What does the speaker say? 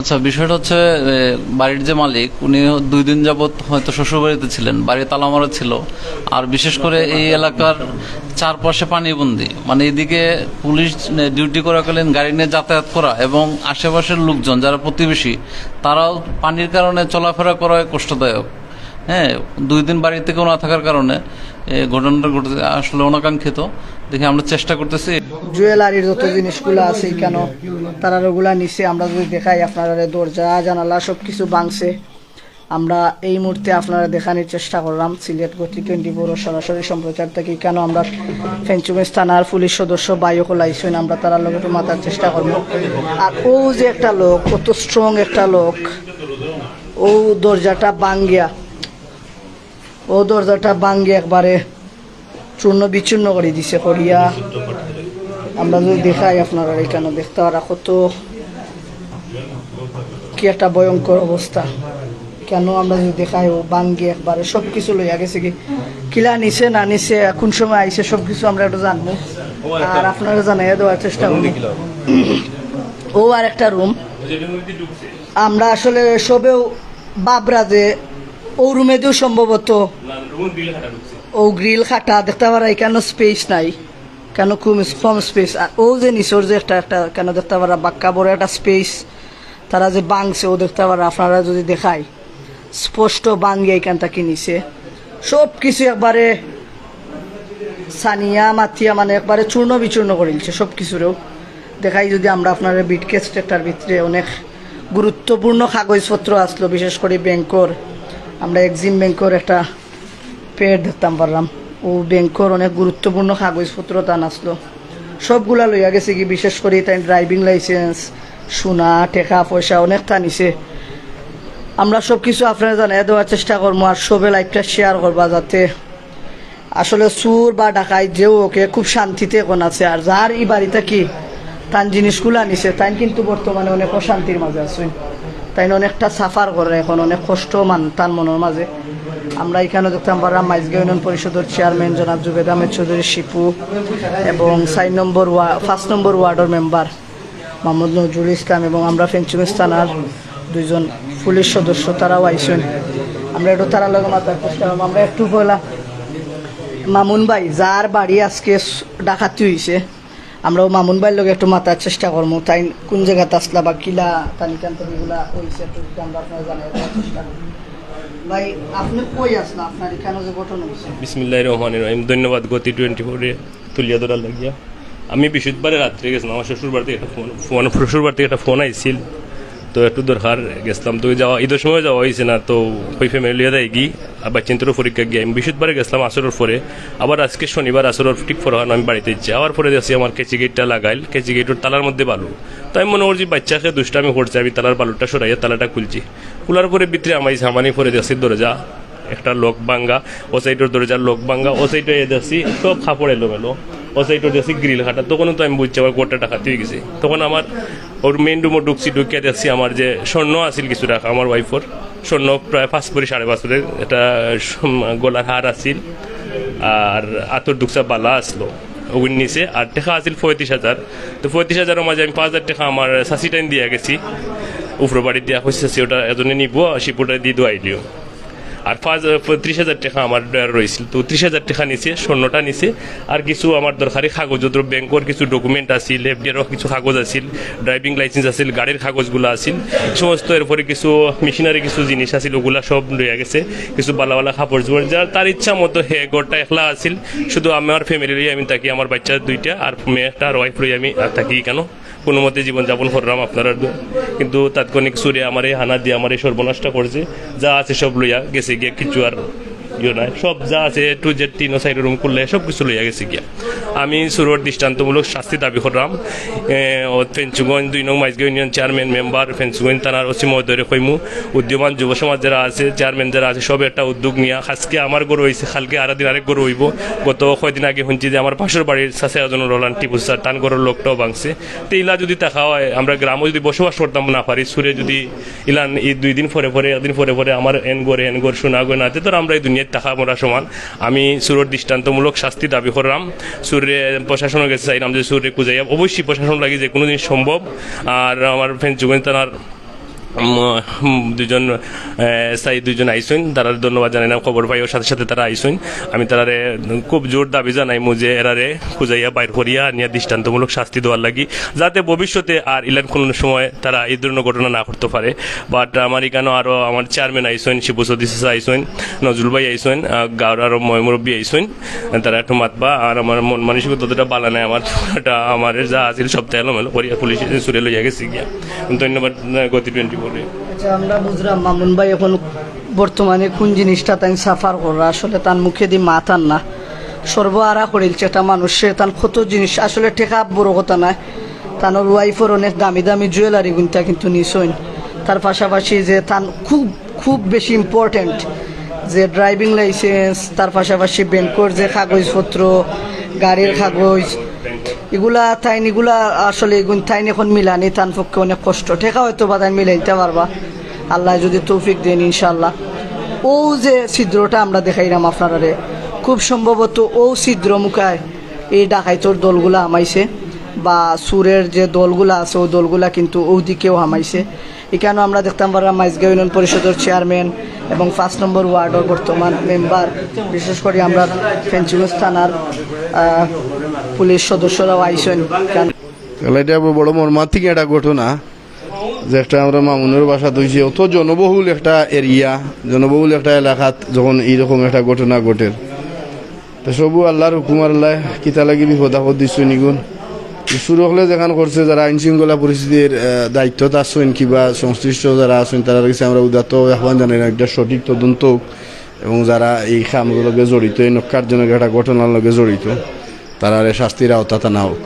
আচ্ছা বিষয়টা হচ্ছে বাড়ির যে মালিক উনি দুই দিন যাবৎ হয়তো শ্বশুরবাড়িতে ছিলেন বাড়ি তালা মারা ছিল। আর বিশেষ করে এই এলাকার চারপাশে পানিবন্দি। মানে এদিকে পুলিশ ডিউটি করাকালীন গাড়ি নিয়ে যাতায়াত করা এবং আশেপাশের লোকজন, যারা প্রতিবেশী, তারাও পানির কারণে চলাফেরা করায় কষ্টদায়ক। হ্যাঁ দুই দিন বাড়ি থেকেও না থাকার কারণে ঘটনাটা ঘটেছে আসলে অনাকাঙ্ক্ষিত। দেখে আমরা চেষ্টা করতেছি। জুয়েলারির যত জিনিসগুলো আছে কেন, তারা ওগুলা নিচে আমরা যদি দেখাই আপনারা দরজা, জানালা সব কিছু ভাঙছে। আমরা এই মুহূর্তে আপনারা দেখানোর চেষ্টা করলাম, সিলেট গতি টোয়েন্টি ফোর সরাসরি সম্প্রচার থেকে কেন আমরা ফেঞ্চুমেস থানার পুলিশ সদস্য বায়ু লাইছেন আমরা তারা লোক একটু মাতার চেষ্টা করব। আর ও যে একটা লোক কত স্ট্রং একটা লোক, ও দরজাটা ভাঙ্গিয়া ও দরজাটা ভাঙ্গিয়া একবারে চূর্ণ বিচূর্ণ করে দিছে করিয়া। আমরা যদি দেখাই আপনারা এখানে দেখতে পারা কত কি একটা ভয়ঙ্কর অবস্থা। কেন আমরা যদি দেখাই ও বাঙ্গি একবারে সব কিছু লইয়া গেছে কি? কিলা নিছে না নিছে, কোন সময় আইছে সব কিছু আমরা একটু জানব। আর আপনারা জানাই দেওয়ার চেষ্টা করব। ও আর একটা রুম আমরা আসলে সবেও বাবরা যে ও রুমে দিয়েও সম্ভবত। ও গ্রিল খাটা দেখতে পারা এখানে স্পেস নাই। কেন খুব কম স্পেস আর ও যে নিচর যে একটা একটা কেন দেখতে পারা বাক্কা বড় একটা স্পেস তারা যে বাংছে ও দেখতে পারা আপনারা যদি দেখায় স্পষ্ট বাঙ্গি এখান থেকে নিচে। সব কিছু একবারে সানিয়া মাতিয়া মানে একবারে চূর্ণ বিচূর্ণ করে দিচ্ছে সব কিছুরেও দেখাই যদি আমরা আপনার বিটকেস্টেটার ভিতরে অনেক গুরুত্বপূর্ণ কাগজপত্র আসলো বিশেষ করে ব্যাংকর। আমরা এক্সিম ব্যাংকর একটা পেড ধরতাম, পারলাম। ও ব্যাংকর অনেক গুরুত্বপূর্ণ কাগজপত্র তান আসলো। সবগুলা লইয়া গেছে কি, বিশেষ করে তাই ড্রাইভিং লাইসেন্স সোনা, টেকা, পয়সা, অনেক টানিছে আমরা সব কিছু আপনারা জানাই দেওয়ার চেষ্টা করব আর সবে লাইফটা শেয়ার করবা যাতে আসলে সুর বা ডাকাই যেও ওকে খুব শান্তিতে এখন আছে। আর যার এই বাড়িতে কি, তান জিনিসগুলো আনিছে তাই কিন্তু বর্তমানে অনেক অশান্তির মাঝে আছে। তাই অনেকটা সাফার করে, এখন অনেক কষ্ট মান তার মনের মাঝে। আমরা এখানে দেখতাম পারলাম মাইজগা ইউনিয়ন পরিষদের চেয়ারম্যান জনাব জুবেদ আহমেদ চৌধুরী, শিপু, এবং চার নম্বর ওয়া পাঁচ নম্বর ওয়ার্ডের মেম্বার মোহাম্মদ নজরুল ইসলাম এবং আমরা ফেঞ্চুমিস দুইজন পুলিশ সদস্য, তারাও আইসেন আমরা একটু তারা লগে চেষ্টা করব। আমরা একটু বলা মামুন ভাই, যার বাড়ি আজকে ডাকাতি হয়েছে আমরা ও মামুন ভাইয়ের লোক একটু মাতার চেষ্টা করব তাই কোন জায়গাতে আসলা বা কিলা তানিকান এগুলা হয়েছে ভাই, আপনি কই আসলা? আপনার এখানে হয়েছে ধন্যবাদ গতি টোয়েন্টি ফোরে তুলিয়া ধরার লাগিয়া। আমি বৃহস্পতিবারে রাত্রে গেছিলাম। আমার শ্বশুর বাড়িতে একটা ফোন ফোন শ্বশুর বাড়িতে একটা ফোন আইছিল। তো একটু দরকার, গেছিলাম তো যাওয়া, ঈদের সময় যাওয়া হয়েছে না, তো ওই ফ্যামিলি দেয় কি আবার চিন্তারও পরীক্ষা গিয়ে আমি বৃহস্পতিবারে গেছিলাম আসরের পরে, আবার আজকে শনিবার আসরের ঠিক পরে আমি বাড়িতে ইচ্ছে আবার পরে দেখছি আমার কেচি গেটটা লাগাইল, কেচি গেটের তালার মধ্যে বালু। তো আমি মনে করছি, বাচ্চাকে দুষ্টামি করছে, আমি তালার বালুটা সরাইয়া তালাটা খুলছি। খোলার পরে ভিতরে আমার সামানি পরে দেখছি, দরজা, একটা লোক ভাঙ্গা, ও সাইডের দরজার লোক ভাঙ্গা, ও সাইডে দেখছি, সব খাপড় এলো মেলো ও সাইডের দেখছি গ্রিল খাটা তখন তো আমি বুঝছি আমার গোটা টাকা হয়ে গেছে। তখন আমার ওর মেন রুমে ঢুকছি, ঢুকিয়ে দেখছি আমার যে স্বর্ণ আছিল কিছু টাকা আমার ওয়াইফর স্বর্ণ প্রায় পাঁচ পরি সাড়ে পাঁচ পরি সোম- গলার হার আছিল। আর আতর দুকসা বালা আসলো, ওগুন নিচে আর টাকা আছিল পঁয়ত্রিশ হাজার। তো পঁয়ত্রিশ হাজারের মাঝে আমি পাঁচ হাজার টাকা আমার সাসি টাইম দিয়ে গেছি। উপরে বাড়ি দেওয়া হয়েছে ওটা এজনে নিব শিপুটা দিয়ে দোয়াই আর পাঁচ ত্রিশ হাজার টাকা আমার রয়েছিল। তো ত্রিশ হাজার টাকা নিছে, স্বর্ণটা নিছে। আর কিছু আমার দরকারি কাগজ ব্যাংকর কিছু ডকুমেন্ট আছিল এফডিআরও কিছু কাগজ আছিল ড্রাইভিং লাইসেন্স আছিল, গাড়ির কাগজগুলো আছিল। সমস্ত এরপরে কিছু মেশিনারি কিছু জিনিস আছিল, ওগুলা সব লইয়া গেছে। কিছু বালা বালা কাপড় চোপড় যার তার ইচ্ছা মতো হে, ঘরটা একলা আছিল। শুধু আমার ফ্যামিলি আমি থাকি, আমার বাচ্চা দুইটা, আর মেয়ে একটা আর ওয়াইফ লই আমি থাকি কেন? কোনো মতে জীবনযাপন করলাম আপনারা। কিন্তু তাৎক্ষণিক সুরে আমার এই হানা দিয়ে আমার এই সর্বনাশটা করছে। যা আছে সব লইয়া গেছে গিয়ে কিছু আর ইয়ে নাই। সব যা আছে টু জেড তিন সাইড রুম করলে সব কিছু লইয়া গেছে গিয়া। আমি সুরর দৃষ্টান্তমূলক শাস্তি দাবি করলাম। ও ফেন্সুগঞ্জ দুই নং Maijgaon union chairman member Fenchuganj থানার ওসি মহোদয় কইমু, উদ্যমান যুব সমাজ যারা আছে, চেয়ারম্যান যারা আছে, সব একটা উদ্যোগ নিয়ে আজকে আমার গরু হয়েছে কালকে আরও দিন আরেক গরু হইব। গত কয়দিন আগে শুনছি যে আমার পাশের বাড়ির সাথে একজন রোলান টিপু স্যার, টান গরুর লোকটাও ভাঙছে। তো ইলা যদি দেখা হয়, আমরা গ্রামও যদি বসবাস করতাম না পারি, সুরে যদি ইলান এই দুই দিন পরে পরে, একদিন পরে পরে আমার এন গড়ে এন গড় শোনা গড়ে নাতে, তো আমরা এই দুনিয়ার টাকা মরা সমান। আমি সুরের দৃষ্টান্তমূলক শাস্তি দাবি করলাম। সুরে প্রশাসনের কাছে চাইলাম যে সুরে কুজাইয়া অবশ্যই প্রশাসন লাগে যে কোনো সম্ভব। আর আমার ফ্রেন্ড যুগেন দুজন সাই দুজন আইসইন তারা ধন্যবাদ জানাই না খবর পাই ওর সাথে সাথে তারা আইসইন আমি তারারে খুব জোর দাবি জানাই যে এরারে খুঁজাইয়া বাইর করিয়া নিয়ে দৃষ্টান্তমূলক শাস্তি দেওয়ার লাগি, যাতে ভবিষ্যতে আর ইলান খুলনের সময় তারা এই ধরনের ঘটনা না করতে পারে। বাট আমার এখানেও আরও আমার চেয়ারম্যান আইসইন শিবসদি আইসইন নজরুল ভাই আইসইন গাঁর আরও ময়মুরব্বী আইসইন তারা একটু মাতবা আর আমার মন মানসিকতা ততটা বালা নাই আমার আমার যা আছিল সপ্তাহে এলোমেলো করিয়া পুলিশ সুরে লইয়া গেছি গিয়া। ধন্যবাদ গতি টোয়েন্টি ফোরে আচ্ছা আমরা বুঝলাম, মামুন ভাই এখন বর্তমানে কোন জিনিসটা তাই সাফার করা আসলে তার মুখে দিয়ে মাথান না। সর্বহারা করিলছে এটা মানুষের তার কত জিনিস, আসলে ঠেকা বড় কথা না। তার ওয়াইফের অনেক দামি দামি জুয়েলারি গুনটা কিন্তু নিছইন তার পাশাপাশি যে তার খুব খুব বেশি ইম্পর্টেন্ট যে ড্রাইভিং লাইসেন্স তার পাশাপাশি ব্যাংকর যে কাগজপত্র, গাড়ির কাগজ এগুলা তাইন এগুলা আসলে তাইন এখন মিলানি, তার পক্ষে অনেক কষ্ট। ঠেকা হয়তো বা তাই মিলাইতে পারবা। আল্লাহ যদি তৌফিক দেন ইনশাল্লাহ ও যে ছিদ্রটা আমরা দেখাইলাম আপনারারে, খুব সম্ভবত ও ছিদ্র মুখায় এই ডাকাইতর দলগুলা আমাইছে বা সুরের যে দলগুলা আছে, ও দলগুলা কিন্তু ওদিকেও হামাইছে। এখানেও আমরা দেখতাম পারলাম মাইজগাঁও ইউনিয়ন পরিষদের চেয়ারম্যান এবং পাঁচ নম্বর ওয়ার্ডের বর্তমান মেম্বার বিশেষ করে আমরা ফেঞ্চুগঞ্জ থানার পুলিশ সদস্যরাও আইসেন। তাহলে এটা বড় মর্মান্তিক একটা ঘটনা, যে একটা আমরা মামুনের বাসা দইছি অত জনবহুল একটা এরিয়া জনবহুল একটা এলাকাত যখন এইরকম একটা ঘটনা ঘটে। তো সবু আল্লাহর হুকুমার আল্লাহ, কিতা লাগি বিপদ আপদ দিচ্ছই নিগুণ। শুরু হলে যেখান করছে, যারা আইন শৃঙ্খলা পরিস্থিতির দায়িত্বতা আছেন কিংবা সংশ্লিষ্ট যারা আছেন তারা কাছে আমরা উদাত্ত আহ্বান জানাই একটা সঠিক তদন্ত এবং যারা এই খামগুলোকে জড়িত, এই নক্কারজনক একটা ঘটনার লগে জড়িত, তারা শাস্তির আওতাতে না হোক।